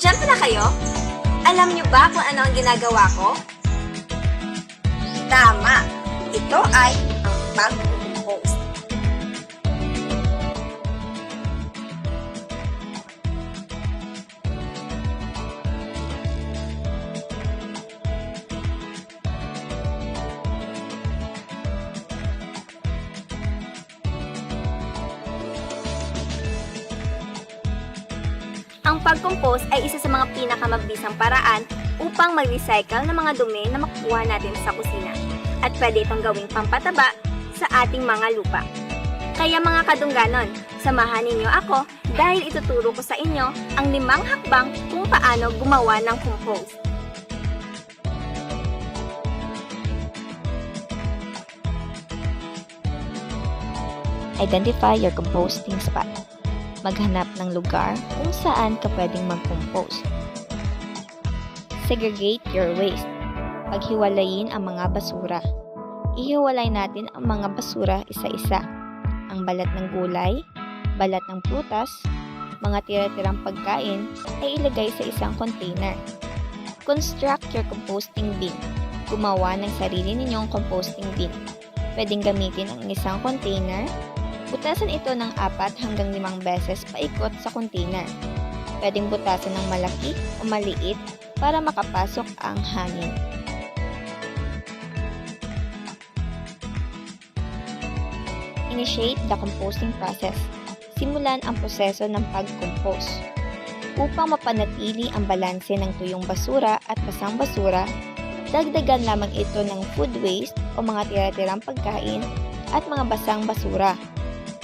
Nandiyan pala kayo? Alam niyo ba kung ano ang ginagawa ko? Tama! Ito ay ang pag-post. Ang pag-compose ay isa sa mga pinakamabisang paraan upang mag-recycle ng mga dumi na makukuha natin sa kusina. At pwede itong gawing pampataba sa ating mga lupa. Kaya mga kadungganon, samahan ninyo ako dahil ituturo ko sa inyo ang limang hakbang kung paano gumawa ng compost. Identify your composting spot. Maghanap ng lugar kung saan ka pwedeng mag-compost. Segregate your waste. Paghiwalayin ang mga basura. Ihiwalay natin ang mga basura isa-isa. Ang balat ng gulay, balat ng prutas, mga tira-tirang pagkain ay ilagay sa isang container. Construct your composting bin. Gumawa ng sarili ninyong composting bin. Pwedeng gamitin ang isang container Butasan ito ng apat hanggang limang beses paikot sa container. Pwedeng butasan ng malaki o maliit para makapasok ang hangin. Initiate the composting process. Simulan ang proseso ng pag-compose. Upang mapanatili ang balanse ng tuyong basura at basang basura, dagdagan lamang ito ng food waste o mga tira-tirang pagkain at mga basang basura.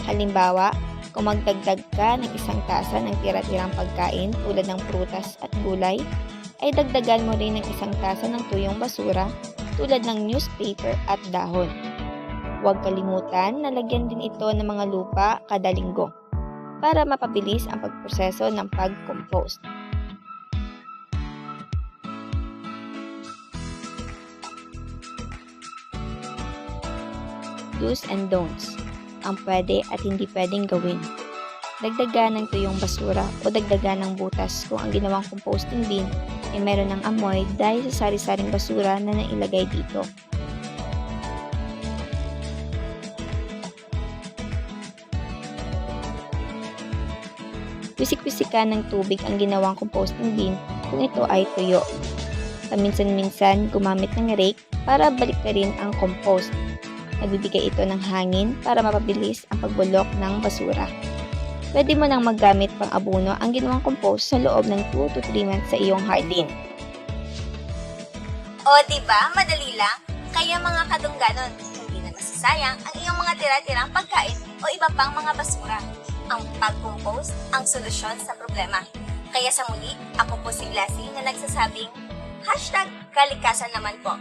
Halimbawa, kung magdagdag ka ng isang tasa ng tira-tirang pagkain tulad ng prutas at gulay, ay dagdagan mo rin ng isang tasa ng tuyong basura tulad ng newspaper at dahon. Huwag kalimutan na lagyan din ito ng mga lupa kada linggo para mapabilis ang pagproseso ng pag-compost. Do's and don'ts ang pwede at hindi pwedeng gawin. Dagdagan ng tuyong basura o dagdagan ng butas kung ang ginawang composting bin ay meron ng amoy dahil sa sari-saring basura na nailagay dito. Wisik-wisikan ng tubig ang ginawang composting bin kung ito ay tuyo. Paminsan-minsan gumamit ng rake para baliktarin ang compost Nagbibigay ito ng hangin para mapabilis ang pagbulok ng basura. Pwede mo nang maggamit pang abono ang ginawang compost sa loob ng 2 to 3 months sa iyong hardin. O, di ba? Madali lang. Kaya mga kadungganon, hindi na masasayang ang iyong mga tira-tirang pagkain o iba pang mga basura. Ang pag-compose ang solusyon sa problema. Kaya sa muli, ako po si Glassy na nagsasabing, Hashtag kalikasan naman po.